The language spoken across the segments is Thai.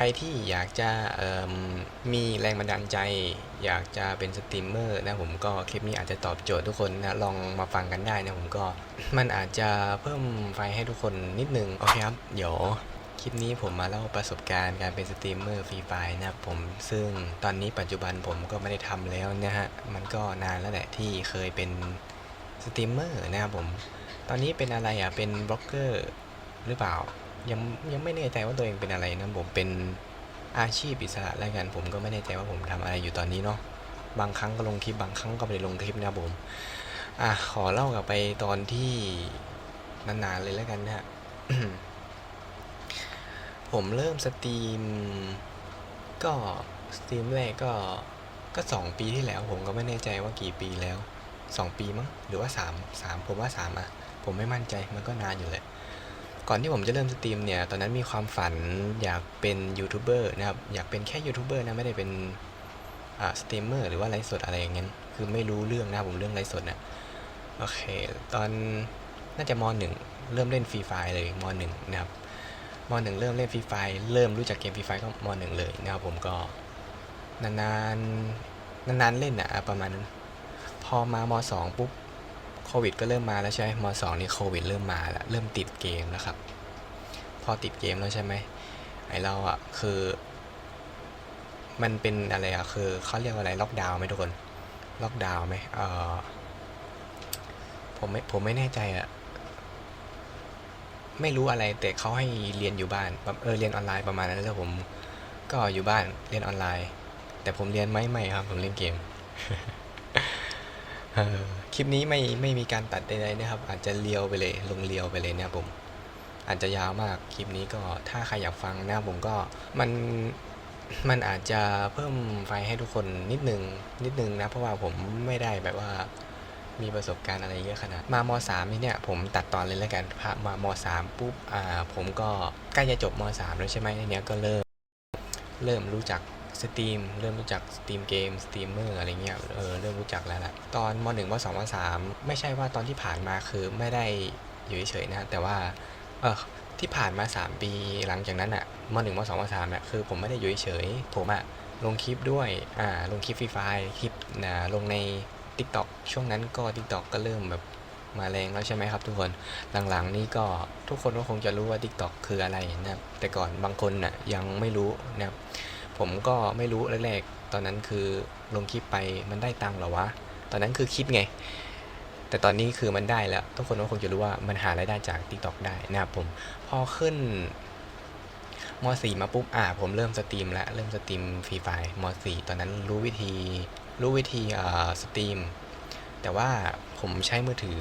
ใครที่อยากจะมีแรงบันดาลใจ อยากจะเป็นสตรีมเมอร์นะผมก็คลิปนี้อาจจะตอบโจทย์ทุกคนนะลองมาฟังกันได้นะผมก็มันอาจจะเพิ่มไฟให้ทุกคนนิดนึง โอเคครับ เดี๋ยวคลิปนี้ผมมาเล่าประสบการณ์การเป็นสตรีมเมอร์ฟรีไฟนะผมซึ่งตอนนี้ปัจจุบันผมก็ไม่ได้ทำแล้วนะฮะ มันก็นานแล้วแหละที่เคยเป็นสตรีมเมอร์นะครับผม ตอนนี้เป็นอะไรอะเป็นบล็อกเกอร์หรือเปล่า ยังยังไม่แน่ใจว่าตัวเองเป็นอะไรนะผมเป็นอาชีพอิสระแล้วกันผมก็ไม่แน่ใจว่าผมทำอะไรอยู่ตอนนี้เนาะบางครั้งก็ลงคลิปบางครั้งก็ไม่ได้ลงคลิปนะผมอะขอเล่ากลับไปตอนที่นานๆเลยแล้วกันนะฮะผมเริ่มสตรีม ก็สตรีมแรกก็ก็สองปีที่แล้ว ผมก็ไม่แน่ใจว่ากี่ปีแล้วสองปีมั้งหรือว่าสามสามผมว่าสามอะ ผมไม่มั่นใจมันก็นานอยู่แหละ ก่อนที่ผมจะเริ่มสตรีมเนี่ยตอนนั้นมีความฝันอยากเป็นยูทูบเบอร์นะครับอยากเป็นแค่ยูทูบเบอร์นะไม่ได้เป็นสตรีมเมอร์หรือว่าไลฟ์สดอะไรอย่างเงี้ยคือไม่รู้เรื่องนะผมเรื่องไลฟ์สดนะโอเค ตอนน่าจะมหนึ่งเริ่มเล่นฟรีไฟเลยมหนึ่งนะครับมหนึ่งเริ่มเล่นฟรีไฟเริ่มรู้จักเกมฟรีไฟก็มหนึ่งเลยนะครับผมก็นานๆนานๆเล่นอะประมาณนั้นพอมามสองปุ๊บ โควิดก็เริ่มมาแล้วใช่ไหมมสองนี่โควิดเริ่มมาแล้วเริ่มติดเกมแล้วครับ พอติดเกมแล้วใช่ไหมไอเราอะคือ มันเป็นอะไรอะคือเขาเรียกว่าอะไรล็อกดาวน์ไหมทุกคนล็อกดาวน์ไหมเออผมไม่ผมไม่แน่ใจอะไม่รู้อะไรแต่เขาให้เรียนอยู่บ้านเออเรียนออนไลน์ประมาณนั้นแล้วผมก็อยู่บ้านเรียนออนไลน์ แต่ผมเรียนไม่ไม่ครับ ผมเล่นเกม คลิปนี้ไม่ไม่มีการตัดใดๆนะครับ อาจจะเลียวไปเลย ลงเลียวไปเลยนะครับผม อาจจะยาวมากคลิปนี้ก็ถ้าใครอยากฟังนะผมก็มันมันอาจจะเพิ่มไฟให้ทุกคนนิดนึงนิดนึงนะ เพราะว่าผมไม่ได้แบบว่ามีประสบการณ์อะไรเยอะขนาดมามสามนี่เนี่ยผมตัดตอนเลยแล้วกันพามามสามปุ๊บอ่าผมก็ใกล้จะจบมสามแล้วใช่ไหมเนี้ยก็เริ่มเริ่มรู้จัก สตรีมเริ่มรู้จักสตรีมเกมสตรีมเมอร์อะไรเงี้ยเออเริ่มรู้จักแล้วแหละตอนมหนึ่งมสองมสามไม่ใช่ว่าตอนที่ผ่านมาคือไม่ได้อยู่เฉยๆนะ แต่ว่าเออที่ผ่านมา 3 ปีหลังจากนั้นอะมหนึ่งมสองมสามเนี่ยคือผมไม่ได้อยู่เฉยๆผมอะลงคลิปด้วยอ่าลงคลิปฟรีไฟล์คลิปนะลงใน TikTok ช่วงนั้นก็ TikTok ก็เริ่มแบบมาแรงแล้วใช่ไหมครับทุกคนหลังๆนี่ก็ทุกคนก็คงจะรู้ว่า TikTok คืออะไรนะครับแต่ก่อนบางคนน่ะยังไม่รู้นะครับ ผมก็ไม่รู้แรกๆตอนนั้นคือลงคลิปไปมันได้ตังค์หรอวะ ตอนนั้นคือคิดไง แต่ตอนนี้คือมันได้แล้ว ทุกคนก็คงจะรู้ว่ามันหารายได้จาก TikTok ได้นะครับผม พอขึ้นม .4 มาปุ๊บ อ่า ผมเริ่มสตรีมแล้ว เริ่มสตรีมฟรีไฟม .4 ตอนนั้นรู้วิธี รู้วิธีเอ่าสตรีม แต่ว่าผมใช้มือถือ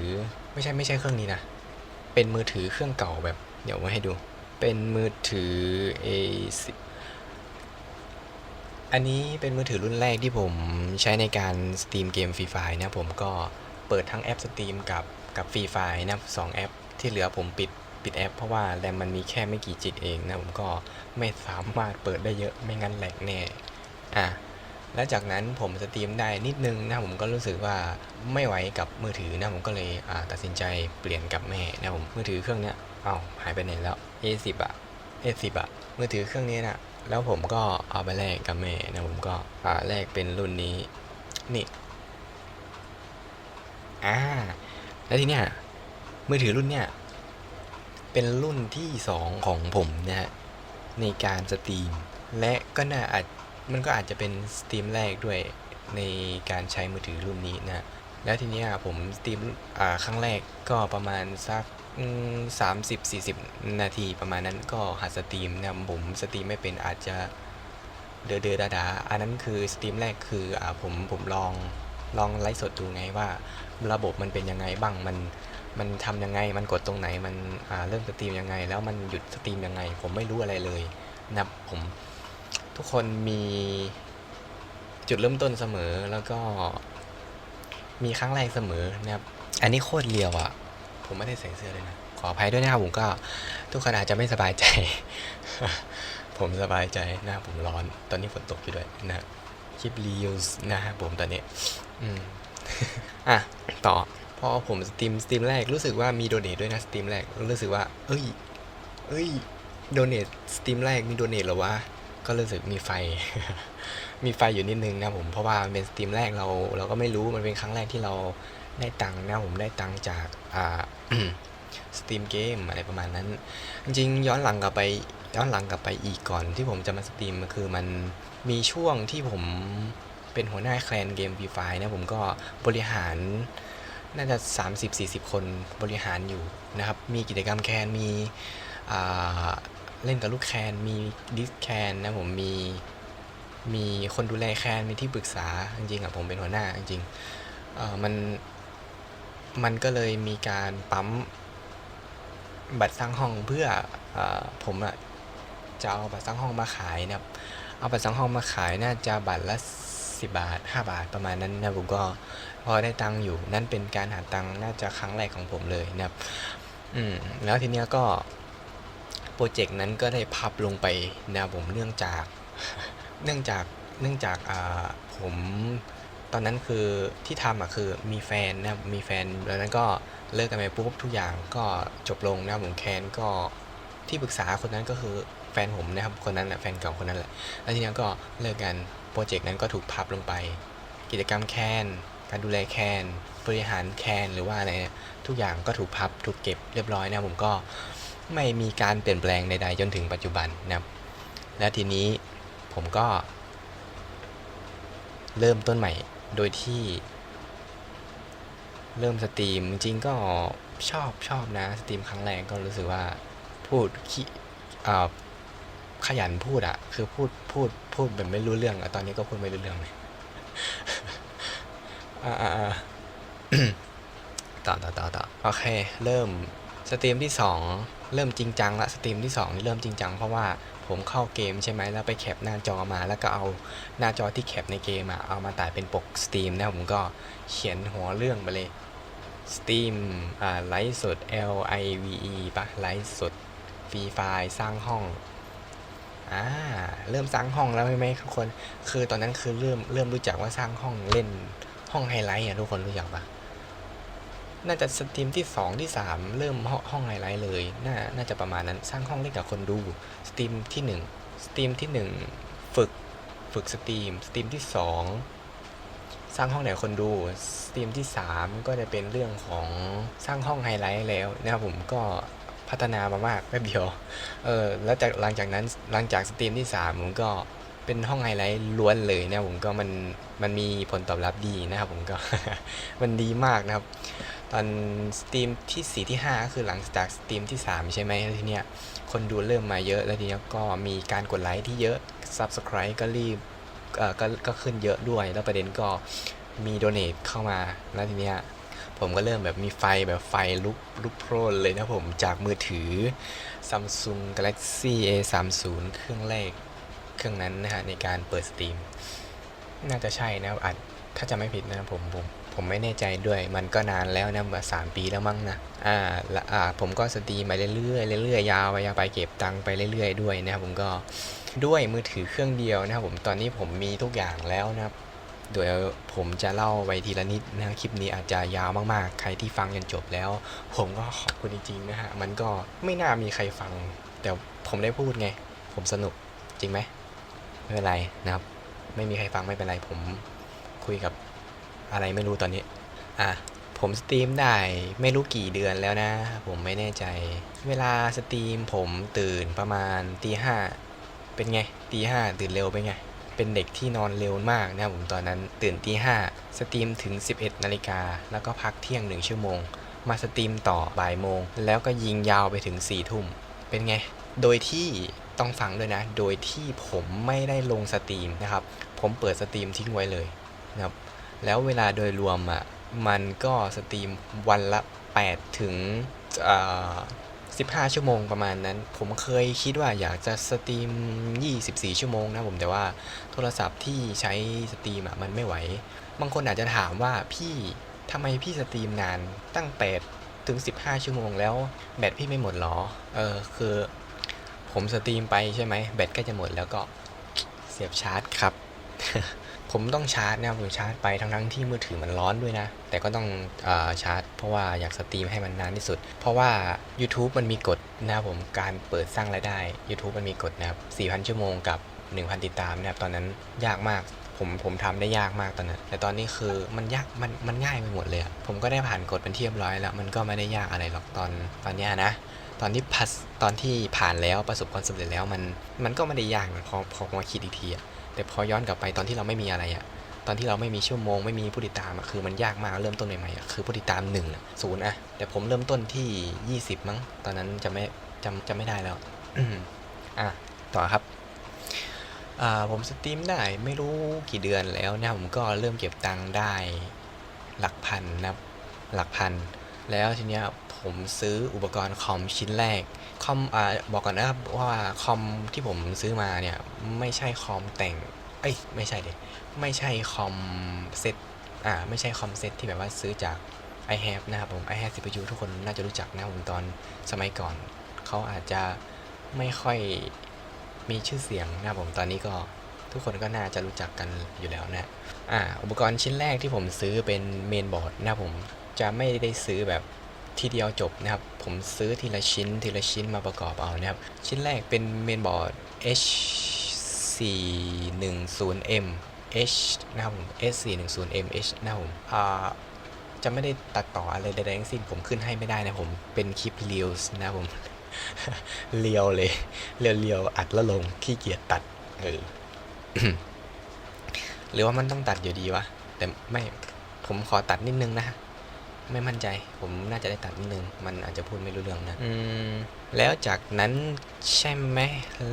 ไม่ใช่ไม่ใช่เครื่องนี้นะ เป็นมือถือเครื่องเก่าแบบ เดี๋ยวมาให้ดู เป็นมือถือ A อันนี้เป็นมือถือรุ่นแรกที่ผมใช้ในการสตรีมเกมฟรีไฟนะผมก็เปิดทั้งแอปสตรีมกับกับฟรีไฟนะสองแอป ที่เหลือผมปิดปิดแอป เพราะว่าแรมมันมีแค่ไม่กี่จิกเองนะผมก็ไม่สามารถเปิดได้เยอะไม่งั้นแหลกแน่อะแล้วจากนั้นผมสตรีมได้นิดนึงนะผมก็รู้สึกว่าไม่ไหวกับมือถือนะผมก็เลยตัดสินใจเปลี่ยนกับแม่นะผมมือถือเครื่องเนี้ยเอ้าหายไปไหนแล้ว A10 อะ A10 อะมือถือเครื่องนี้นะ แล้วผมก็เอาไปแลกกับแม่นะผมก็แลกเป็นรุ่นนี้ นี่ อ่า แล้วทีเนี้ยมือถือรุ่นเนี้ยเป็นรุ่นที่สองของผมนะฮะในการสตรีม และก็น่าอาจมันก็อาจจะเป็นสตรีมแรกด้วยในการใช้มือถือรุ่นนี้นะ แล้วทีเนี้ยผมสตรีมอ่าครั้งแรกก็ประมาณสัก สามสิบสี่สิบนาทีประมาณนั้นก็หัดสตรีมนะผมสตรีมไม่เป็นอาจจะเดือเดือดาดาอันนั้นคือสตรีมแรกคืออ่าผมผมลองลองไลฟ์สดดูไงว่าระบบมันเป็นยังไงบ้างมันมันทำยังไงมันกดตรงไหนมันอ่าเริ่มสตรีมยังไง แล้วมันหยุดสตรีมยังไง ผมไม่รู้อะไรเลยนะผมทุกคนมีจุดเริ่มต้นเสมอแล้วก็มีครั้งแรกเสมอนะครับ อันนี้โคตรเลียวอะ ผมไม่ได้ใส่เสื้อเลยนะ ขออภัยด้วยนะครับผมก็ทุกคนอาจจะไม่สบายใจ ผมสบายใจนะผมร้อน ตอนนี้ฝนตกอยู่ด้วยนะคลิปรีวิวนะครับผมตอนนี้ อืมอะ ต่อ พอผมสตรีมสตรีมแรกรู้สึกว่ามีโดเนทด้วยนะสตรีมแรกรู้สึกว่า เอ้ย เอ้ยโดเนทสตรีมแรกมีโดเนทเหรอวะก็รู้สึกมีไฟ มีไฟอยู่นิดนึงนะผมเพราะว่าเป็นสตรีมแรกเรา เราก็ไม่รู้มันเป็นครั้งแรกที่เรา ได้ตังค์นะผมได้ตังค์จากอ่าสตรีมเกมอะไรประมาณนั้น จริงย้อนหลังกลับไปย้อนหลังกลับไปอีกก่อนที่ผมจะมาสตรีมมันคือมันมีช่วงที่ผมเป็นหัวหน้าแคลนเกม Free Fire นะผมก็บริหารน่าจะ 30-40 คนบริหารอยู่นะครับ มีกิจกรรมแคนมีเล่นกับลูกแคนมีดิสแคนนะผมมีมีคนดูแลแคนมีที่ปรึกษาจริงๆอะผมเป็นหัวหน้าจริงๆมัน มันก็เลยมีการปั๊มบัตรสร้างห้องเพื่ออผมอะจะเอาบัตรสร้างห้องมาขายนะครับ เอาบัตรสร้างห้องมาขายน่าจะบัตรละ10บาท5บาทประมาณนั้นนะผมก็พอได้ตังค์อยู่นั่นเป็นการหาตังค์น่าจะครั้งแรกของผมเลยนะครับ อืมแล้วทีเนี้ยก็โปรเจกต์นั้นก็ได้พับลงไปนะผมเนื่องจาก เนื่องจากเนื่องจากอ่าผม ตอนนั้นคือที่ทำอะคือมีแฟนนะครับมีแฟนแล้วนั้นก็เลิกกันไปปุ๊บทุกอย่างก็จบลงนะครับผมแคนก็ที่ปรึกษาคนนั้นก็คือแฟนผมนะครับคนนั้นแหละแฟนเก่าคนนั้นแหละแล้วทีนี้ก็เลิกกันโปรเจกต์นั้นก็ถูกพับลงไป กิจกรรมแคนการดูแลแคนบริหารแคนหรือว่าอะไรเนี่ยทุกอย่างก็ถูกพับถูกเก็บเรียบร้อยนะผมก็ไม่มีการเปลี่ยนแปลงใดๆจนถึงปัจจุบันนะครับ แล้วทีนี้ผมก็เริ่มต้นใหม่ โดยที่ เริ่มสตรีมจริงๆก็ชอบชอบนะ สตรีมครั้งแรกก็รู้สึกว่าพูดขี้อ่าขยันพูดอะคือพูดพูดพูดแบบไม่รู้เรื่องอะตอนนี้ก็พูดไม่รู้เรื่องเลยอ่าอ่าอ่าต่อต่อต่อต่อโอเค เริ่มสตรีมที่สองเริ่มจริงจังละสตรีมที่สองนี่เริ่มจริงจังเพราะว่า ผมเข้าเกมใช่ไหมแล้วไปแคปหน้าจอมา แล้วก็เอาหน้าจอที่แคปในเกมอะเอามาตัดเป็นปกสตรีมนะผมก็เขียนหัวเรื่องไปเลยสตรีมอ่าไลฟ์สด L I V E ปะไลฟ์สดฟรีไฟล์สร้างห้องอ่าเริ่มสร้างห้องแล้วใช่ไหมทุกคน คือตอนนั้นคือเริ่มเริ่มรู้จักว่าสร้างห้องเล่นห้องไฮไลท์อะทุกคนรู้จักปะ น่าจะสตรีมที่สองที่สามเริ่มห้องไฮไลท์เลยน่าน่าจะประมาณนั้นสร้างห้องเล่นกับคนดูสตรีมที่หนึ่งสตรีมที่หนึ่งฝึกฝึกสตรีมสตรีมที่สองสร้างห้องไหนคนดูสตรีมที่สามก็จะเป็นเรื่องของสร้างห้องไฮไลท์แล้วนะครับผมก็พัฒนามามากแป๊บเดียวเออแล้วจากหลังจากนั้นหลังจากสตรีมที่สามผมก็เป็นห้องไฮไลท์ล้วนเลยนะผมก็มันมันมีผลตอบรับดีนะครับผมก็ มันดีมากนะครับ ตอนสตรีมที่ 4 ที่5ก็คือหลังจากสตรีมที่ 3 ใช่ไหมแล้วทีเนี้ยคนดูเริ่มมาเยอะ แล้วทีเนี้ยก็มีการกดไลค์ที่เยอะ Subscribe ก็รีบเอ่อก็ก็ขึ้นเยอะด้วย แล้วประเด็นก็มีโดเน a เข้ามา แล้วทีเนี้ยผมก็เริ่มแบบมีไฟแบบไฟลุกลุกโพรนเลยนะผมจากมือถือ Samsung Galaxy A30 เครื่องแรกเครื่องนั้นนะฮะในการเปิดสตรีม น่าจะใช่นะอาจถ้าจะไม่ผิดนะผมผม ผมไม่แน่ใจด้วย มันก็นานแล้วนะมาสามปีแล้วมั้งนะอ่าและอ่าผมก็สตรีมไปเรื่อยๆเรื่อยๆยาวไปยาวไปเก็บตังค์ไปเรื่อยๆด้วยนะครับผมก็ด้วยมือถือเครื่องเดียวนะครับผมตอนนี้ผมมีทุกอย่างแล้วนะครับโดยผมจะเล่าไปทีละนิดนะคลิปนี้อาจจะยาวมากๆ ใครที่ฟังจนจบแล้ว ผมก็ขอบคุณจริงๆนะฮะ มันก็ไม่น่ามีใครฟัง แต่ผมได้พูดไง ผมสนุกจริงไหมไม่เป็นไรนะครับ ไม่มีใครฟังไม่เป็นไรผมคุยกับ อะไรไม่รู้ตอนนี้ อะ ผมสตรีมได้ไม่รู้กี่เดือนแล้วนะ ผมไม่แน่ใจ เวลาสตรีมผมตื่นประมาณตีห้าเป็นไงตีห้าตื่นเร็วเป็นไง เป็นเด็กที่นอนเร็วมากนะผมตอนนั้นตื่นตีห้าสตรีมถึง 11นาฬิกาแล้วก็พักเที่ยงหนึ่งชั่วโมง มาสตรีมต่อบ่ายโมง แล้วก็ยิงยาวไปถึง4ี่ทุ่ม เป็นไง โดยที่ต้องฟังด้วยนะ โดยที่ผมไม่ได้ลงสตรีมนะครับ ผมเปิดสตรีมทิ้งไว้เลยนะครับ แล้วเวลาโดยรวมอะมันก็สตรีมวันละ 8 ถึงอ่อ15 ชั่วโมงประมาณนั้น ผมเคยคิดว่าอยากจะสตรีม 24 ชั่วโมงนะผมแต่ว่าโทรศัพท์ที่ใช้สตรีมอะมันไม่ไหว บางคนอาจจะถามว่าพี่ทำไมพี่สตรีมนานตั้ง 8 ถึง 15 ชั่วโมงแล้วแบตพี่ไม่หมดหรอ เออคือ ผมสตรีมไปใช่ไหมแบตใกล้จะหมดแล้วก็เสียบชาร์จครับ ผมต้องชาร์จนะครับผมชาร์จไปทั้งทั้งที่มือถือมันร้อนด้วยนะ แต่ก็ต้องอชาร์จ เพราะว่าอยากสตรีมให้มันนานที่สุด เพราะว่า YouTube มันมีกฎนะครับผมการเปิดสร้างรายได้ YouTube มันมีกฎนะครับ4,000 ชั่วโมงกับ 1,000 ติดตามนะครับตอนนั้นยากมากผมผมทำได้ยากมากตอนนั้น แต่ตอนนี้คือมันยากมันมันง่ายไปหมดเลยผมก็ได้ผ่านกฎเป็นที่เรียบร้อยแล้ว มันก็ไม่ได้ยากอะไรหรอกตอนตอนเนี้ยนะ ตอนที่พัสตอนที่ผ่านแล้วประสบความสำเร็จแล้วมันมันก็ไม่ได้ยากนะพอพอมาคิดอีกทีอะ แต่พอย้อนกลับไปตอนที่เราไม่มีอะไรอะตอนที่เราไม่มีชั่วโมงไม่มีผู้ติดตามอะคือมันยากมากเริ่มต้นใหม่ๆอะคือผู้ติดตามหนึ่งอะศูนย์อะแต่ผมเริ่มต้นที่ 20 มั้ง ตอนนั้นจะไม่จำจะไม่ได้แล้วอะต่อครับอ่าผมสตรีมได้ไม่รู้กี่เดือนแล้วนะผมก็เริ่มเก็บตังค์ได้หลักพันนะหลักพัน แล้วทีเนี้ยผมซื้ออุปกรณ์คอมชิ้นแรก คอมอ่าบอกก่อนนะครับว่าคอมที่ผมซื้อมาเนี่ยไม่ใช่คอมแต่ง เอ้ยไม่ใช่เด็ไม่ใช่คอมเซ็ตอ่าไม่ใช่คอมเซ็ตที่แบบว่าซื้อจาก i have นะครับผม i have CPU ทุกคนน่าจะรู้จักนะครับผมตอนสมัยก่อน เขาอาจจะไม่ค่อยมีชื่อเสียงนะครับผมตอนนี้ก็ทุกคนก็น่าจะรู้จักกันอยู่แล้วนะอ่าอุปกรณ์ชิ้นแรกที่ผมซื้อเป็นเมนบอร์ดนะครับผมจะไม่ได้ซื้อแบบ ทีเดียวจบนะครับ ผมซื้อทีละชิ้นทีละชิ้นมาประกอบเอานะครับ ชิ้นแรกเป็นเมนบอร์ด H 4 1 0 M H นะครับผม H 4 1 0 M H นะครับผมอ่าจะไม่ได้ตัดต่ออะไรใดๆทั้งสิ้นผมขึ้นให้ไม่ได้นะผมเป็นคลิปเรียลนะครับผมเรียวเลยเรียวเรียวๆอัดแล้วลงขี้เกียจตัดเออหรือว่ามันต้องตัดอยู่ดีวะแต่ไม่ผมขอตัดนิดนึงนะ ไม่มั่นใจ ผมน่าจะได้ตัดนิดนึง มันอาจจะพูดไม่รู้เรื่องนะ อืม แล้วจากนั้นใช่ไหม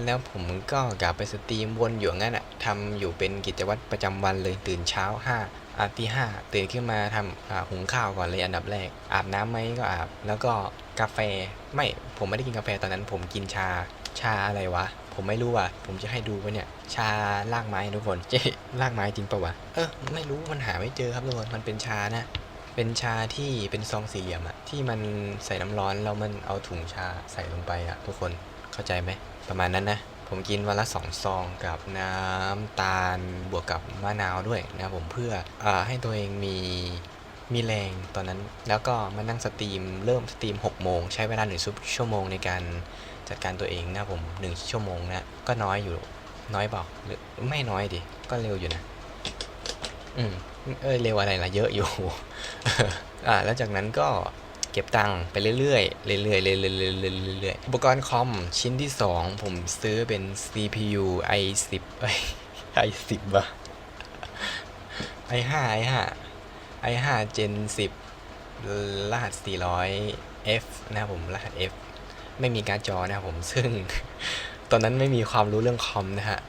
แล้วผมก็กลับไปสตรีมวนอยู่งั้นอะทำอยู่เป็นกิจวัตรประจำวันเลยตื่นเช้าห้าอาตีห้าตื่นขึ้นมาทำอ่าหุงข้าวก่อนเลยอันดับแรก อาบน้ำไหมก็อาบ แล้วก็กาแฟ ไม่ผมไม่ได้กินกาแฟตอนนั้น ผมกินชาชาอะไรวะ ผมไม่รู้อะ ผมจะให้ดูไว้เนี่ย ชาลากไม้ทุกคนเจ๊ลากไม้จริงปะวะ เออ ไม่รู้มันหาไม่เจอครับทุกคน มันเป็นชานะ เป็นชาที่เป็นซองสี่เหลี่ยมอะที่มันใส่น้ำร้อนแล้วมันเอาถุงชาใส่ลงไปอะทุกคนเข้าใจไหมประมาณนั้นนะ ผมกินวันละสองซองกับน้ำตาลบวกกับมะนาวด้วยนะผมเพื่ออให้ตัวเองมีมีแรงตอนนั้น แล้วก็มานั่งสตรีมเริ่มสตรีม6โมงใช้เวลาหนึ่งชั่วโมงในการจัดการตัวเองนะผมหนึ่งชั่วโมงนะก็น้อยอยู่น้อยบอกหรือไม่น้อยดิก็เร็วอยู่นะ อืม เออเร็วอะไรล่ะเยอะอยู่ อ่าแล้วจากนั้นก็เก็บตังค์ไปเรื่อยๆเรื่อยๆเรื่อยๆเรื่อยๆอุปกรณ์คอมชิ้นที่ 2 ผมซื้อเป็น CPU i10 เอ้ย i10 ว่ะ i5 i5 i5 Gen 10 รหัส 400F นะครับผมรหัส F ไม่มีการ์ดจอนะครับผมซึ่ง ตอนนั้นไม่มีความรู้เรื่องคอมนะฮะ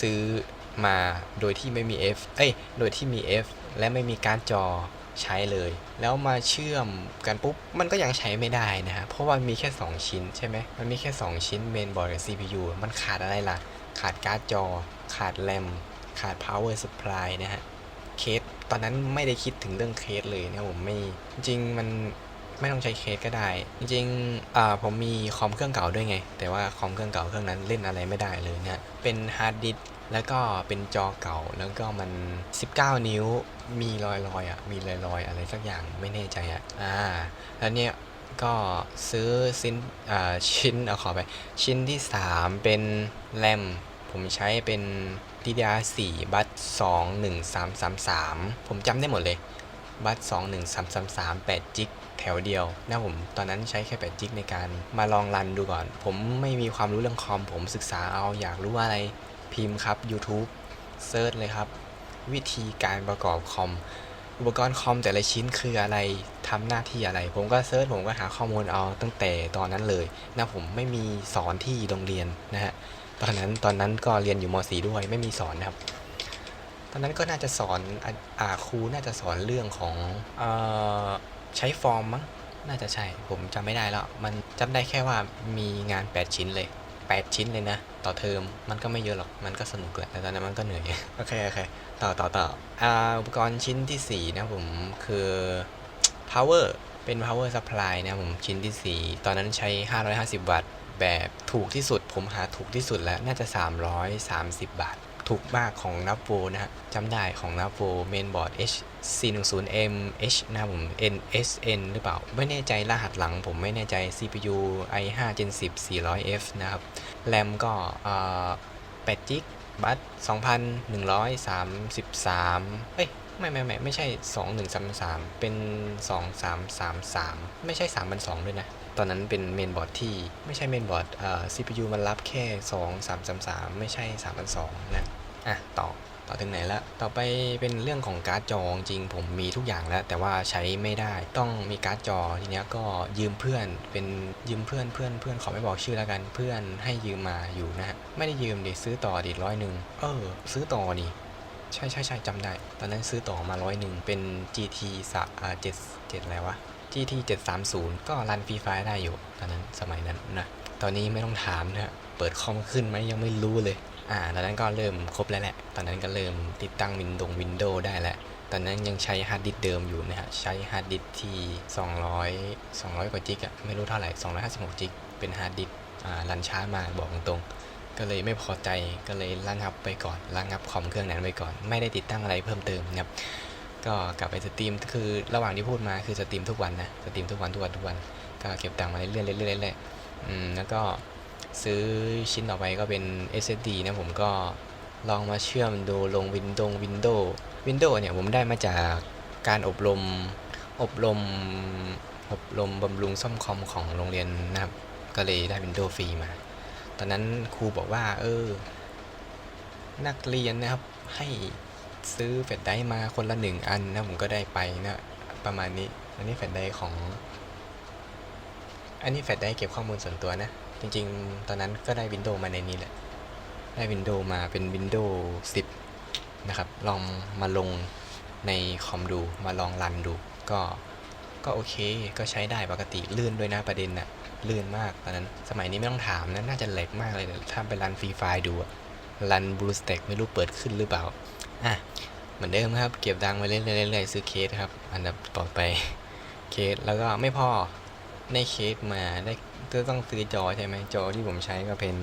ซื้อ มาโดยที่ไม่มี F เอ้ยโดยที่มี F และไม่มีการจอใช้เลย แล้วมาเชื่อมกันปุ๊บ มันก็ยังใช้ไม่ได้นะฮะ เพราะว่ามีแค่ 2 ชิ้นใช่ไหม มันมีแค่ 2 ชิ้นเมนบอร์ดกับ CPU มันขาดอะไรล่ะ ขาดการ์ดจอ ขาดแรม ขาด power supply นะฮะ เคส ตอนนั้นไม่ได้คิดถึงเรื่องเคสเลยนะผมไม่ จริงมันไม่ต้องใช้เคสก็ได้ จริงๆอ่าผมมีคอมเครื่องเก่าด้วยไง แต่ว่าคอมเครื่องเก่าเครื่องนั้นเล่นอะไรไม่ได้เลยนะเป็นฮาร์ดดิส แล้วก็เป็นจอเก่าแล้วก็มัน 19 นิ้วมีรอยๆอะมีรอยๆอะไรสักอย่างไม่แน่ใจอะอ่าแล้วเนี่ยก็ซื้อชิ้นอ่าชิ้นเอาขอไป ชิ้นที่ 3 เป็นแรมผมใช้เป็น DDR4 บัต21333 ผมจำได้หมดเลย บัต21333 8จิกแถวเดียวนะผมตอนนั้นใช้แค่8จิกในการมาลองรันดูก่อน ผมไม่มีความรู้เรื่องคอม ผมศึกษาเอาอยากรู้ว่าอะไร พิมพ์ครับ YouTube เซิร์ชเลยครับ วิธีการประกอบคอม อุปกรณ์คอมแต่ละชิ้นคืออะไรทำหน้าที่อะไร ผมก็เซิร์ชผมก็หาข้อมูลเอาตั้งแต่ตอนนั้นเลยนะผมไม่มีสอนที่โรงเรียนนะฮะตอนนั้นตอนนั้นก็เรียนอยู่ม .4 ด้วยไม่มีสอนนะครับ ตอนนั้นก็น่าจะสอนอาอ่าครูน่าจะสอนเรื่องของออใช้ฟอร์มมั้งน่าจะใช่ ผมจำไม่ได้แล้ว มันจำได้แค่ว่ามีงาน 8 ชิ้นเลย 8 ชิ้นเลยนะ ต่อเทอมมันก็ไม่เยอะหรอกมันก็สนุกแหละแต่ตอนนั้นมันก็เหนื่อยโอเคโอเคต่อต่อต่ออ่าอุปกรณ์ชิ้นทีสี่ 4 นะผมคือ power เป็น power supply นะผมชิ้นทีสี่ 4 ตอนนั้นใช้ 550 วัตต์แบบถูกที่สุดผมหาถูกที่สุดแล้วน่าจะ 330 บาท ถูกมากของนับโวนะฮะจำได้ของนับโวเมนบอร์ด H C10M H นะผม NSN หรือเปล่า ไม่แน่ใจรหัสหลังผมไม่แน่ใจ CPU i5 Gen 10 400F นะครับ แรมก็อ่า8จิกบัต2,133เอ้ยไม่ไม่ไม่ไม่ใช่ 2133 เป็น 2333 ไม่ใช่ 3,200ด้วยนะ ตอนนั้นเป็นเมนบอร์ดที่ไม่ใช่เมนบอร์ดเอ่อ CPU มันรับแค่ 2333 ไม่ใช่3,200นะอะต่อต่อถึงไหนละ ต่อไปเป็นเรื่องของการ์ดจอจริงผมมีทุกอย่างแล้ว แต่ว่าใช้ไม่ได้ ต้องมีการ์ดจอทีเนี้ยก็ยืมเพื่อน เป็นยืมเพื่อนเพื่อนเพื่อนขอไม่บอกชื่อแล้วกัน เพื่อนให้ยืมมาอยู่นะฮะ ไม่ได้ยืมดิซื้อต่อดิร้อยหนึ่งเออ ซื้อต่อดิใช่ใช่ใช่จำได้ ตอนนั้นซื้อต่อมาร้อยหนึ่งเป็น GT สะเจ็ดเจ็ดอะไรวะ GT 730 ก็รันฟรีไฟได้อยู่ตอนนั้นสมัยนั้นนะตอนนี้ไม่ต้องถามนะฮะเปิดคอมขึ้นไหมยังไม่รู้เลย อ่าตอนนั้นก็เริ่มครบแล้วแหละ ตอนนั้นก็เริ่มติดตั้งวินดงวินโดว์ได้แล้วตอนนั้นยังใช้ฮาร์ดดิสก์เดิมอยู่นะฮะใช้ฮาร์ดดิสก์ที่ 200 200 กว่าจิกอะไม่รู้เท่าไหร่ 256 จิกเป็นฮาร์ดดิสก์อ่ารันช้ามากบอกตรงๆก็เลยไม่พอใจก็เลยระงับไปก่อนระงับคอมเครื่องนั้นไว้ก่อน ไม่ได้ติดตั้งอะไรเพิ่มเติมนะครับ ก็กลับไปสตรีมคือระหว่างที่พูดมาคือสตรีมทุกวันนะสตรีมทุกวันทุกวันทุกวันก็เก็บตังค์มาเรื่อยๆเรื่อยๆเรื่อยๆอืมแล้วก็ซื้อชิ้นต่อไปก็เป็น SSD นะผมก็ลองมาเชื่อมดูลง Windows Windows Windows เนี่ยผมได้มาจากการอบรมอบรมอบรมบำรุงซ่อมคอมของโรงเรียนนะครับ ก็เลยได้ Windows ฟรีมา ตอนนั้นครูบอกว่า เออ นักเรียนนะครับให้ ซื้อแฟลชไดร์มาคนละหนึ่งอันนะผมก็ได้ไปนะประมาณนี้ อันนี้แฟลชไดร์ของ อันนี้แฟลชไดร์เก็บข้อมูลส่วนตัวนะ จริงๆ ตอนนั้นก็ได้ Windows มาในนี้แหละ ได้ Windows มาเป็น Windows 10 นะครับ ลองมาลงในคอมดู มาลองรันดู ก็ก็โอเค ก็ใช้ได้ปกติลื่นด้วยนะประเด็นน่ะลื่นมากตอนนั้นสมัยนี้ไม่ต้องถามนะ น่าจะแหลกมากเลยถ้าไปรันฟรีไฟล์ดูรันบลูสเต็กไม่รู้เปิดขึ้นหรือเปล่า อะเหมือนเดิมครับ เก็บดังไปเรื่อยๆซื้อเคสครับ อันดับต่อไปเคสแล้วก็ไม่พอในเคสมาได้ต้องซื้อจอใช่ไหมจอที่ผมใช้ก็เป็น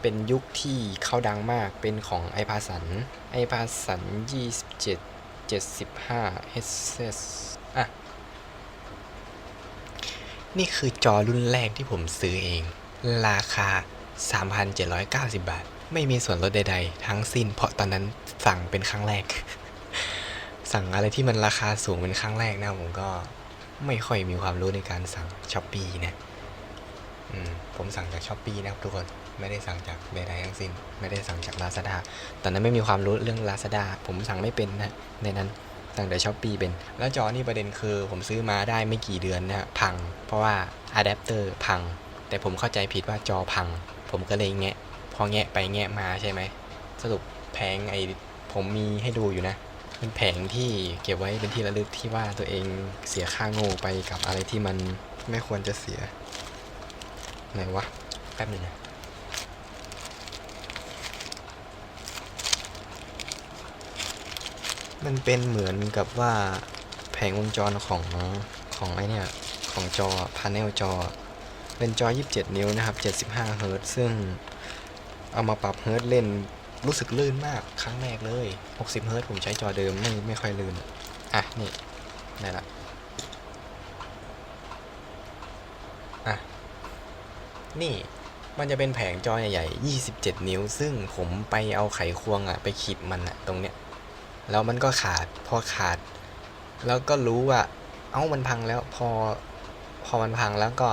เป็นยุคที่เข้าดังมากเป็นของ i p a s a n i p a s a n 27 75 HZ อะ นี่คือจอรุ่นแรกที่ผมซื้อเอง ราคา 3,790 บาท ไม่มีส่วนลดใดๆ ทั้งสิ้นเพราะตอนนั้น สั่งเป็นครั้งแรก สั่งอะไรที่มันราคาสูงเป็นครั้งแรกนะผมก็ไม่ค่อยมีความรู้ในการสั่งช้อปปี้นะผมสั่งจากช้อปปีนะครับทุกคนไม่ได้สั่งจากใดๆทั้งสิ้น ไม่ได้สั่งจาก Lazada ตอนนั้นไม่มีความรู้เรื่อง Lazada ผมสั่งไม่เป็นนะในนั้นสั่งแต่ช้อปปีเป็น แล้วจอนี่ประเด็นคือผมซื้อมาได้ไม่กี่เดือนนะฮะพัง เพราะว่าอะแดปเตอร์พัง แต่ผมเข้าใจผิดว่าจอพัง ผมก็เลยแงะ พอแงะไปแงะมาใช่ไหม สรุปแผงไอ ผมมีให้ดูอยู่นะเป็นแผงที่เก็บไว้เป็นที่ระลึกที่ว่าตัวเองเสียค่าโง่ไปกับอะไรที่มันไม่ควรจะเสียไหนวะ แป๊บหนึงนะมันเป็นเหมือนกับว่าแผงวงจรของของไอเนี่ย ของจอพาเนลจอ เป็นจอ 27 นิ้วนะครับ 75 เฮิรตซ์ซึ่งเอามาปรับเฮิรตซ์เล่น รู้สึกลื่นมากครั้งแรกเลย 60เฮิรต์ผมใช้จอเดิมไม่ไม่ค่อยลื่น อะ นี่ได้ละอะ นี่มันจะเป็นแผงจอใหญ่ๆ 27 นิ้ว ซึ่งผมไปเอาไขควงอะไปขีดมันอะตรงเนี้ย แล้วมันก็ขาด พอขาด แล้วก็รู้ว่า เอ้ามันพังแล้ว พอ พอมันพังแล้วก็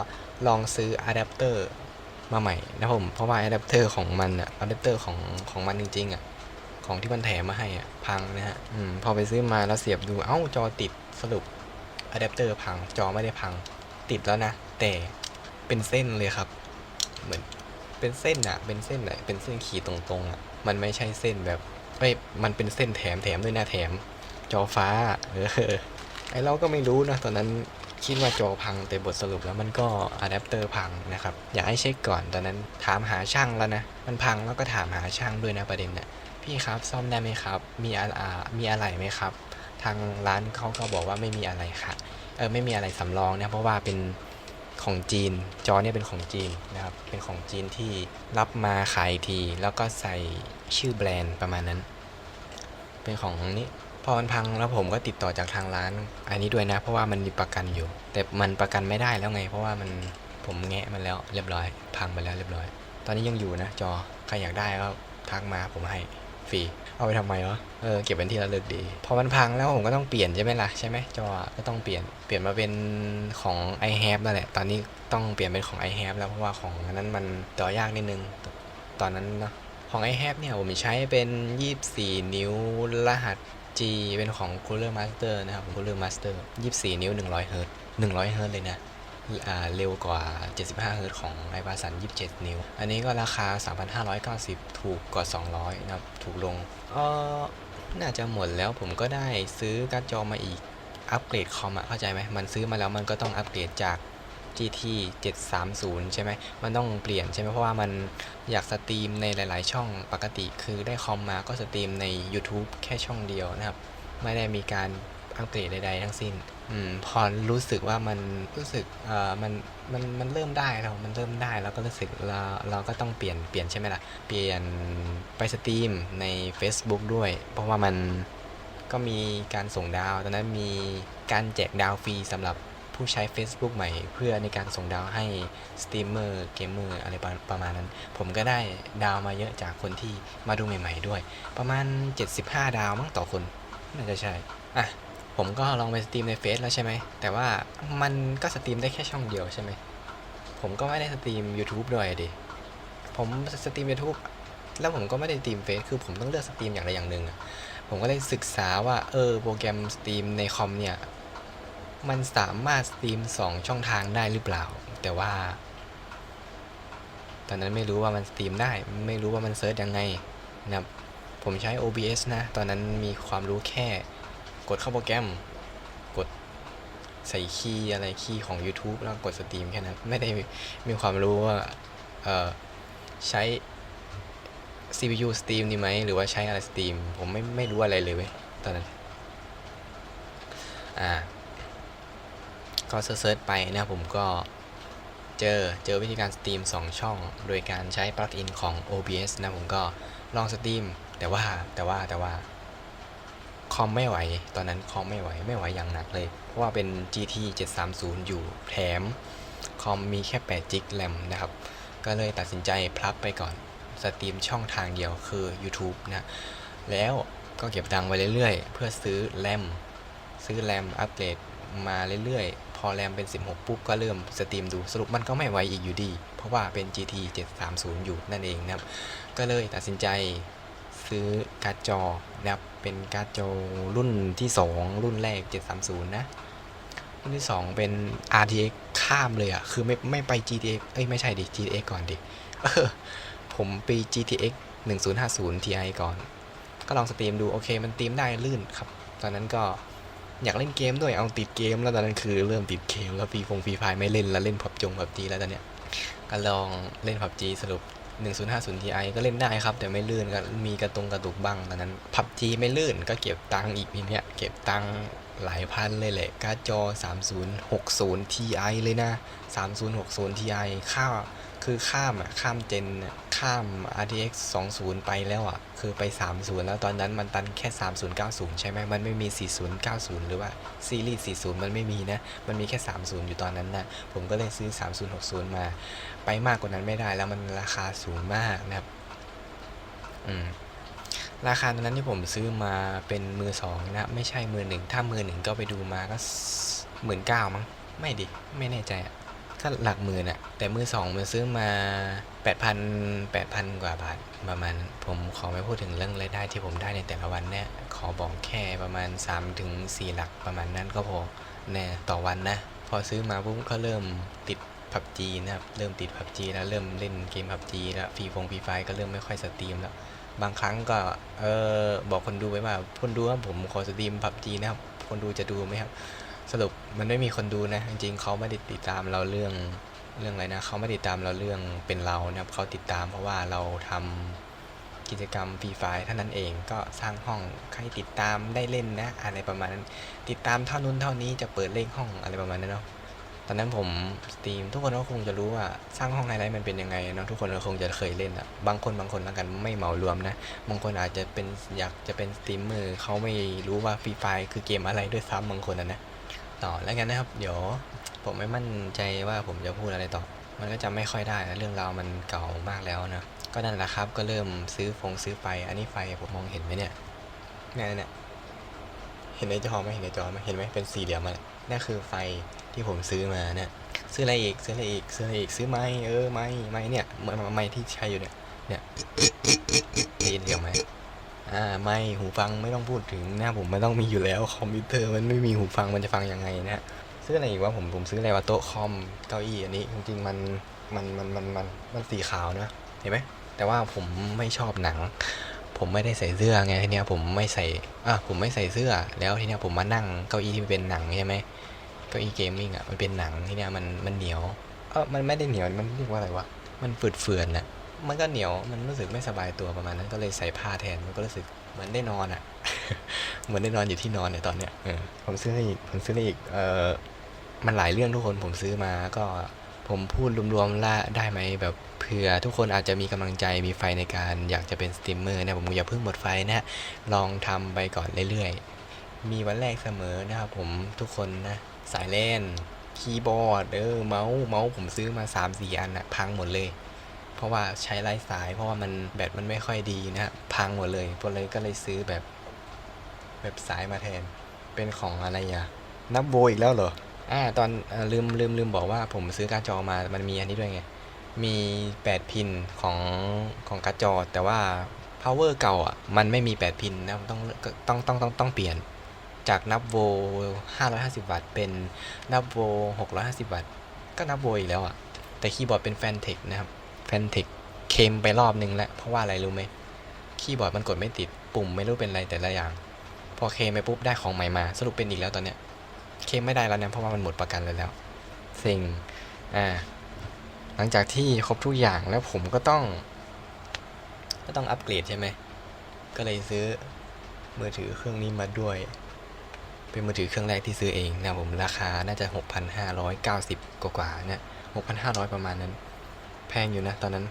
ลองซื้ออะแดปเตอร์ มาใหม่นะผมเพราะว่าอะแดปเตอร์ของมันอะอะแดปเตอร์ของของมันจริงๆอะของที่มันแถมมาให้อะพังนะฮะอืมพอไปซื้อมาแล้วเสียบดูเอ้าจอติดสรุปอะแดปเตอร์พังจอไม่ได้พังติดแล้วนะ แต่เป็นเส้นเลยครับ เหมือนเป็นเส้นอะเป็นเส้นอะเป็นเส้นขีดตรงๆอะมันไม่ใช่เส้นแบบเอ้ยมันเป็นเส้นแถมแถมด้วยนะแถม จอฟ้าเออไอเราก็ไม่รู้นะตอนนั้น คิดว่าจอพังแต่บทสรุปแล้วมันก็อะแดปเตอร์พังนะครับ อยากให้เช็คก่อนตอนนั้นถามหาช่างแล้วนะ มันพังแล้วก็ถามหาช่างด้วยนะประเด็นน่ะพี่ครับซ่อมได้ไหมครับ มีอะอ่ามีอะไรไหมครับ ทางร้านเขาก็บอกว่าไม่มีอะไรค่ะเออไม่มีอะไรสำรองนะเพราะว่าเป็นของจีนจอเนี่ยเป็นของจีนนะครับเป็นของจีนที่รับมาขายที แล้วก็ใส่ชื่อแบรนด์ประมาณนั้น เป็นของนี้ พอมันพังแล้วผมก็ติดต่อจากทางร้าน อันนี้ด้วยนะ เพราะว่ามันมีประกันอยู่ แต่มันประกันไม่ได้แล้วไง เพราะว่ามันผมแงะมันแล้วเรียบร้อย พังไปแล้วเรียบร้อย ตอนนี้ยังอยู่นะ จอใครอยากได้ก็ทักมาผมให้ฟรีเอาไปทำไมวะเออเก็บเป็นที่ระลึกดี พอมันพังแล้วผมก็ต้องเปลี่ยนใช่ไหมล่ะใช่ไหมจอก็ต้องเปลี่ยนเปลี่ยนมาเป็นของ i h a v e นั่นแหละ ตอนนี้ต้องเปลี่ยนเป็นของ i h a v e แล้วเพราะว่าของนนั้นมันต่อยากนิดนึง ตอนนั้นเนาะของ i h a v e เนี่ยผมใช้เป็น 24 นิ้วรหัส G เป็นของ Cooler Master นะครับ Cooler Master 24 นิ้ว 100เฮิร์ต100เฮิร์ตเลยนะเร็วกว่า 75เฮิร์ตของ i p a s a n 27 นิ้ว อันนี้ก็ราคา 3,590 ถูกกว่า 200 นะครับ ถูกลงเออน่าจะหมดแล้วผมก็ได้ซื้อการ์ดจอมาอีก อัปเกรดคอมอะเข้าใจไหม มันซื้อมาแล้วมันก็ต้องอัปเกรดจาก GT 730 ใช่ไหม มันต้องเปลี่ยนใช่ไหม เพราะว่ามันอยากสตรีมในหลาย ๆ ช่องปกติ คือได้คอมมาก็สตรีมใน YouTube แค่ช่องเดียวนะครับ ไม่ได้มีการอัปเกรดใด ๆ ทั้งสิ้น อืม พอรู้สึกว่ามันรู้สึก เอ่อ มัน มัน มันเริ่มได้แล้วมันเริ่มได้ แล้วก็รู้สึกเราเราก็ต้องเปลี่ยน เปลี่ยนใช่ไหมล่ะ เปลี่ยนไปสตรีมใน Facebook ด้วย เพราะว่ามันก็มีการส่งดาว ตอนนั้นมีการแจกดาวฟรีสำหรับ ผู้ใช้ Facebook ใหม่ เพื่อในการส่งดาวให้สตรีมเมอร์เกมเมอร์อะไรประประมาณนั้น ผมก็ได้ดาวมาเยอะจากคนที่มาดูใหม่ ๆ ด้วย ประมาณ 75 ดาวมั้งต่อคนน่าจะใช่อะผมก็ลองไปสตรีมในเฟซแล้วใช่ไหม แต่ว่ามันก็สตรีมได้แค่ช่องเดียวใช่ไหม ผมก็ไม่ได้สตรีม YouTube ด้วยดิ ผมสตรีม YouTube แล้วผมก็ไม่ได้สตรีมเฟซคือผมต้องเลือกสตรีมอย่างใดอย่างหนึ่งผมก็เลยศึกษาว่าเออโปรแกรมสตรีมในคอมเนี่ย มันสามารถสตรีม2ช่องทางได้หรือเปล่า แต่ว่า ตอนนั้นไม่รู้ว่ามันสตรีมได้ ไม่รู้ว่ามันเซิร์ชยังไงนะครับ ผมใช้ OBS นะ ตอนนั้นมีความรู้แค่ กดเข้าโปรแกรม กดใส่คีย์อะไรคีย์ของ YouTube แล้วกดสตรีมแค่นั้น ไม่ได้มีความรู้ว่าใช้ CPU สตรีมดีไหม หรือว่าใช้อะไรสตรีม ผมไม่ไม่รู้อะไรเลยเว้ย ตอนนั้น อ่า ก็เซิร์ชไปนะผมก็เจอเจอวิธีการสตรีม 2 ช่อง โดยการใช้ปลั๊กอินของ OBS นะผมก็ลองสตรีม แต่ว่าแต่ว่าแต่ว่าคอมไม่ไหว ตอนนั้นคอมไม่ไหวไม่ไหวอย่างหนักเลย เพราะว่าเป็น GT 730 อยู่แถมคอมมีแค่8 g b แรมนะครับ ก็เลยตัดสินใจพลับไปก่อนสตรีมช่องทางเดียวคือ YouTube นะ แล้วก็เก็บตังไว้เรื่อยๆ เพื่อซื้อแรมซื้อแรมอัปเกรดมาเรื่อยๆ อแรมเป็น 16 ปุ๊บก็เริ่มสตรีมดูสรุปมันก็ไม่ไหวอีกอยู่ดี เพราะว่าเป็น GT 730 อยู่นั่นเองนะครับ ก็เลยตัดสินใจซื้อการ์ดจอนะครับเป็นการ์ดจอรุ่นที่ 2 รุ่นแรก 730 นะรุ่นที่ 2 เป็น RTX ข้ามเลยอะ่ะ คือไม่ไม่ไป GTX เอ้ยไม่ใช่ดิ GTX ก่อนดิเออผมไป GTX 1050 Ti ก่อน ก็ลองสตรีมดูโอเค มันสตรีมได้ลื่นครับ ตอนนั้นก็ อยากเล่นเกมด้วยเอาติดเกมแล้วตอนนั้นคือเริ่มติดเกมแล้วฟรีฟงฟรีไฟไม่เล่นแล้วเล่นพับจงพับจีแล้วตอนเนี้ยก็ลองเล่นพับจีสรุป 1050 Ti ก็เล่นได้ครับ แต่ไม่ลื่นก็มีกระตุงกระตุกบ้างตอนนั้นพับจีไม่ลื่นก็เก็บตังค์อีกทีเนี้ยเก็บตังค์หลายพันเลยแหละการ์ดจอ 3060 Ti เลยนะ 3060 Ti ข้า คือข้ามอะข้ามเจนข้าม RTX 20 ไปแล้วอะ คือไป 30 แล้วตอนนั้นมันตันแค่ 3090 ใช่ไหมมันไม่มี 4090 หรือว่าซีรีส์40 มันไม่มีนะ มันมีแค่ 30 อยู่ตอนนั้นนะ ผมก็เลยซื้อ 3060 มา ไปมากกว่านั้นไม่ได้แล้วมันราคาสูงมากนะครับ อืมราคาตอนนั้นที่ผมซื้อมาเป็นมือสองนะ ไม่ใช่มือหนึ่งถ้ามือหนึ่งก็ไปดูมาก็หมื่นเก้ามั้งไม่ดิไม่แน่ใจอะ ก็หลักหมื่นอะแต่มือสองมันซื้อมาแปดพันแปดพันกว่าบาทประมาณผมขอไม่พูดถึงเรื่องรายได้ที่ผมได้ในแต่ละวันเนี่ยขอบอกแค่ประมาณ3ถึง4หลักประมาณนั้นก็พอแน่ต่อวันนะ พอซื้อมาปุ๊บก็เริ่มติดพับจีนะครับเริ่มติดพับจีแล้วเริ่มเล่นเกมพับจีแล้วฟรีฟงฟรีไฟก็เริ่มไม่ค่อยสตรีมแล้วบางครั้งก็เออบอกคนดูไว้ว่าคนดูว่าผมขอสตรีมพับจีนะครับคนดูจะดูไหมครับ สรุปมันไม่มีคนดูนะ จริงๆเขาไม่ได้ติดตามเราเรื่องเรื่องอะไรนะเขาไม่ติดตามเราเรื่องเป็นเรานะครับเขาติดตามเพราะว่าเราทำกิจกรรมฟรีไฟเท่านั้นเองก็สร้างห้องใครติดตามได้เล่นนะ อะไรประมาณนั้น ติดตามเท่านู้นเท่านี้จะเปิดเลขห้องอะไรประมาณนั้นเนาะตอนนั้นผมสตรีมทุกคนก็คงจะรู้ว่าสร้างห้องไฮไลท์มันเป็นยังไงเนาะทุกคนก็คงจะเคยเล่นอะบางคนบางคนแล้วกันไม่เหมารวมนะบางคนอาจจะเป็นอยากจะเป็นสตรีมเมอร์เขาไม่รู้ว่าฟรีไฟคือเกมอะไรด้วยซ้ำบางคนนะนะ ต่อแล้วกันนะครับ เดี๋ยวผมไม่มั่นใจว่าผมจะพูดอะไรต่อ มันก็จะไม่ค่อยได้เรื่องราวมันเก่ามากแล้วนะก็นั่นแหละครับก็เริ่มซื้อฟงซื้อไฟ อันนี้ไฟผมมองเห็นไหมเนี่ยเนี่ยเนี่ยเห็นในจอไหมเห็นในจอไหมเห็นไหมเป็นสี่เหลี่ยมมันนั่นคือไฟที่ผมซื้อมาเนี่ยซื้ออะไรอีกซื้ออะไรอีกซื้ออะไรอีกซื้อไม้เออไม้ไม้เนี่ยไม้ไม้ที่ใช้อยู่เนี่ยเนี่ยได้ยินเสียงไหม อ่าไม่หูฟังไม่ต้องพูดถึงนะผมไม่ต้องมีอยู่แล้วคอมพิวเตอร์มันไม่มีหูฟังมันจะฟังยังไงนะฮะซื้ออะไรอีกว่าผมผมซื้ออะไรวะโต๊ะคอมเก้าอี้อันนี้จริงๆมันมันมันมันมันมันสีขาวนะเห็นไหมแต่ว่าผมไม่ชอบหนัง ผมไม่ได้ใส่เสื้อไงทีเนี้ยผมไม่ใส่อะผมไม่ใส่เสื้อ แล้วทีเนี้ยผมมานั่งเก้าอี้ที่เป็นหนังใช่ไหมเก้าอี้เกมมิ่งอะมันเป็นหนังทีเนี้ยมันมันเหนียวเออมันไม่ได้เหนียวมันเรียกว่าอะไรวะมันฝืดเฟือนน่ะ มันก็เหนียวมันรู้สึกไม่สบายตัวประมาณนั้น ก็เลยใส่ผ้าแทนมันก็รู้สึกเหมือนได้นอนอะ เหมือนได้นอนอยู่ที่นอนเนี่ยตอนเนี้ยเออผมซื้ออีกผมซื้ออะไรอีกเออมันหลายเรื่องทุกคนผมซื้อมาก็ผมพูดรวมๆละได้ไหมแบบเผื่อทุกคนอาจจะมีกำลังใจมีไฟในการอยากจะเป็นสตรีมเมอร์เนะผมอย่าเพิ่งหมดไฟนะลองทำไปก่อนเรื่อยๆ มีวันแรกเสมอนะครับผมทุกคนนะสายเล่นคีย์บอร์ดเออเมาส์เมาส์ผมซื้อมา3 4อันอะพังหมดเลย เพราะว่าใช้ไร้สาย เพราะว่ามันแบตมันไม่ค่อยดีนะฮะพังหมดเลยก็เลยก็เลยซื้อแบบแบบสายมาแทน เป็นของอะไรอะนับโบอีกแล้วเหรออ่าตอนอลืมลืมลืมบอกว่าผมซื้อการ์ดจอมา มันมีอันนี้ด้วยไง มี 8 พินของของการ์ดจอ แต่ว่า power เก่าอะ มันไม่มี 8 พินนะต้องต้องต้องต้องต้องเปลี่ยน จากนับโว 550 วัตต์ เป็นนับโว 650 วัตต์ ก็นับโวอีกแล้วอะ แต่คีย์บอร์ดเป็นแฟนเทคนะครับ แฟนเทคเคมไปรอบนึงแล้ว เพราะว่าอะไรรู้ไหมคีย์บอร์ดมันกดไม่ติด ปุ่มไม่รู้เป็นอะไรแต่ละอย่าง พอเคมไปปุ๊บได้ของใหม่มา สรุปเป็นอีกแล้วตอนเนี้ย เคมไม่ได้แล้วเนี่ยเพราะว่ามันหมดประกันเลยแล้วเซ็งอ่า หลังจากที่ครบทุกอย่างแล้วผมก็ต้อง ก็ต้องอัปเกรดใช่ไหม ก็เลยซื้อมือถือเครื่องนี้มาด้วย เป็นมือถือเครื่องแรกที่ซื้อเองนะผมราคาน่าจะ 6,590 กว่ากว่าๆเนี่ย6,500 ประมาณนั้น แพงอยู่นะตอนนั้น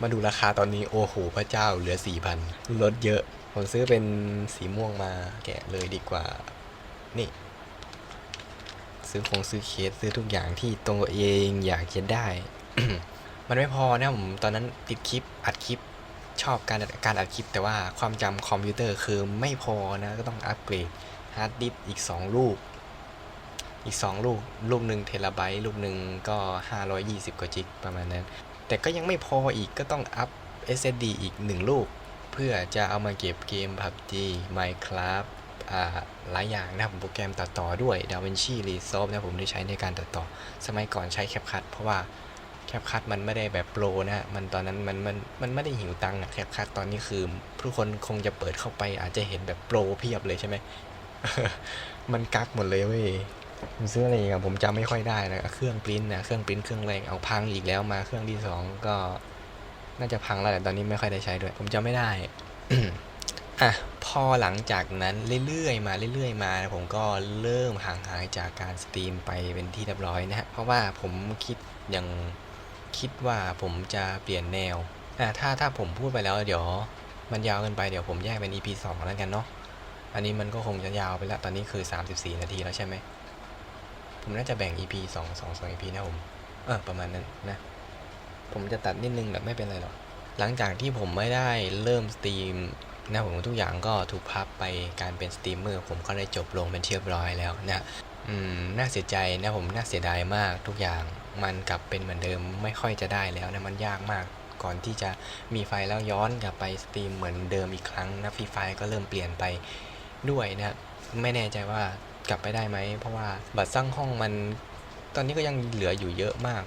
มาดูราคาตอนนี้โอ้โหพระเจ้าเหลือ4,000ลดเยอะ ผมซื้อเป็นสีม่วงมาแกะเลยดีกว่า นี่ ซื้อคงซื้อเคสซื้อทุกอย่างที่ตรงตัวเองอยากจะได้ มันไม่พอนะผมตอนนั้นติดคลิปอัดคลิปชอบการการอัดคลิป แต่ว่าความจำคอมพิวเตอร์คือไม่พอนะก็ต้องอัปเกรดฮาร์ดดิสก์อีก 2 ลูก อีก 2 ลูก ลูกหนึ่งเทราไบต์ลูกหนึ่งก็ 520 กว่าจิกประมาณนั้น แต่ก็ยังไม่พออีกก็ต้องอัพ SSD อีก 1 ลูก เพื่อจะเอามาเก็บเกม PUBG Minecraft อ่าหลายอย่างนะครับโปรแกรมตัดต่อด้วย DaVinci Resolve นะผมได้ใช้ในการตัดต่อ สมัยก่อนใช้ CapCut เพราะว่า CapCut มันไม่ได้แบบโปรนะฮะ มันตอนนั้นมันมันมันไม่ได้หิวตังค์อะ CapCut ตอนนี้คือผู้คนคงจะเปิดเข้าไปอาจจะเห็นแบบโปรเพียบเลยใช่ไหม มันกักหมดเลยเว้ย ผมซื้ออะไรอีกอะผมจำไม่ค่อยได้นะเครื่องปริ้นนะเครื่องปริ้นเครื่องแรงเอาพังอีกแล้วมาเครื่องที่สองก็น่าจะพังแล้วแต่ตอนนี้ไม่ค่อยได้ใช้ด้วย ผมจำไม่ได้อะพอหลังจากนั้นเรื่อยๆมาเรื่อยๆมาผมก็เริ่มห่างหายจากการสตรีมไปเป็นที่เรียบร้อยนะฮะเพราะว่าผมคิดยังคิดว่าผมจะเปลี่ยนแนวอะถ้าถ้าผมพูดไปแล้วเดี๋ยวมันยาวเกินไปเดี๋ยวผมแยกเป็น EP 2 แล้วกันเนาะอันนี้มันก็คงจะยาวไปแล้วตอนนี้คือ 34 นาทีแล้วใช่ไหม ผมน่าจะแบ่ง EP 2 2 2 EP นะผมเออประมาณนั้นนะ ผมจะตัดนิดนึงแต่ไม่เป็นไรหรอก หลังจากที่ผมไม่ได้เริ่มสตรีมนะผมทุกอย่างก็ถูกพับไปการเป็นสตรีมเมอร์ผมก็ได้จบลงเป็นเรียบร้อยแล้วนะอืมน่าเสียใจนะผมน่าเสียดายมากทุกอย่างมันกลับเป็นเหมือนเดิมไม่ค่อยจะได้แล้วนะมันยากมากก่อนที่จะมีไฟแล้วย้อนกลับไปสตรีมเหมือนเดิมอีกครั้งนะฟีไฟก็เริ่มเปลี่ยนไปด้วยนะไม่แน่ใจว่า กลับไปได้ไหม เพราะว่าบัตรสร้างห้องมัน ตอนนี้ก็ยังเหลืออยู่เยอะมาก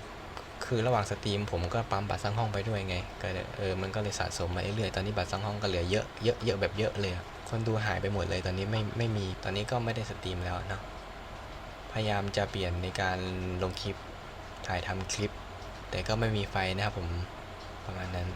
คือระหว่างสตรีมผมก็ปั๊มบัตรสร้างห้องไปด้วยไง ก็เออ มันก็เลยสะสมมาเรื่อยๆ ตอนนี้บัตรสร้างห้องก็เหลือเยอะเยอะเยอะแบบเยอะเลย คนดูหายไปหมดเลย ตอนนี้ไม่ไม่มี ตอนนี้ก็ไม่ได้สตรีมแล้วเนาะ พยายามจะเปลี่ยนในการลงคลิป ถ่ายทำคลิป แต่ก็ไม่มีไฟนะครับผม ประมาณนั้น